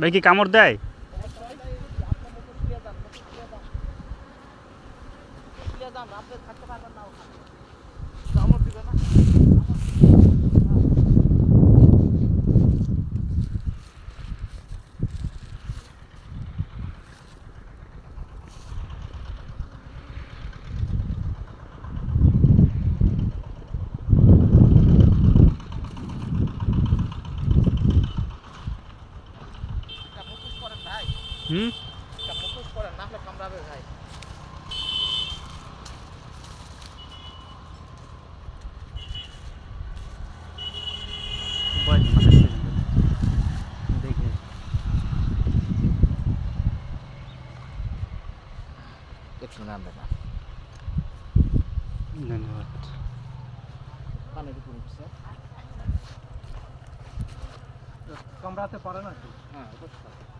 ভাই কি কামড় দেয়? হুম? বয়স মাসের ছেলে। দেখে। একটু নাম দেখা ধন্যবাদ। কানের উপর উঠছে। কামড়াতে পারে না হ্যাঁ অবশ্যই।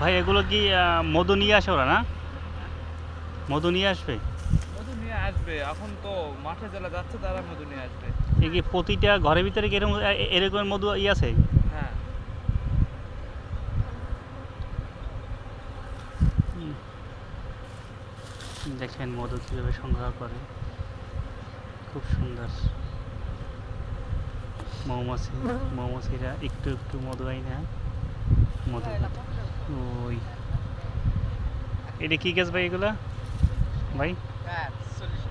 ভাই এগুলো কি মধু নিয়ে আসে ওরা না? মধু নিয়ে আসবে? মধু নিয়ে আসবে এখন তো মাঠে যারা যাচ্ছে তারা মধু নিয়ে আসবে। এ কি প্রতিটা ঘরের ভিতরে কি এরকম এরকম মধু ই আছে? হ্যাঁ। দেখেন মধু কীভাবে সংগ্রহ করে। খুব সুন্দর। মৌমাছি মৌমাছিরা একটু একটু মধু আই না মধু খায়। ওই। এটা কি গাছ ভাই এগুলা? ভাই? হ্যাঁ চল্লিশ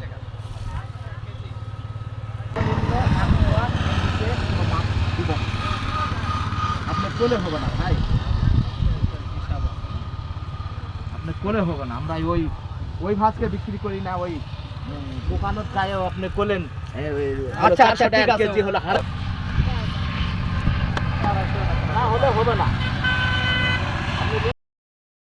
আপনি কোলে হবে না ভাই। আপনি কোলে হবে না আমরা ওই ওই ভাতকে বিক্রি করি না ওই উম, দোকানত গায়েও আপনি কোলেন। আচ্ছা, আচ্ছা, ঠিক আছে। হলো হলে হবে না।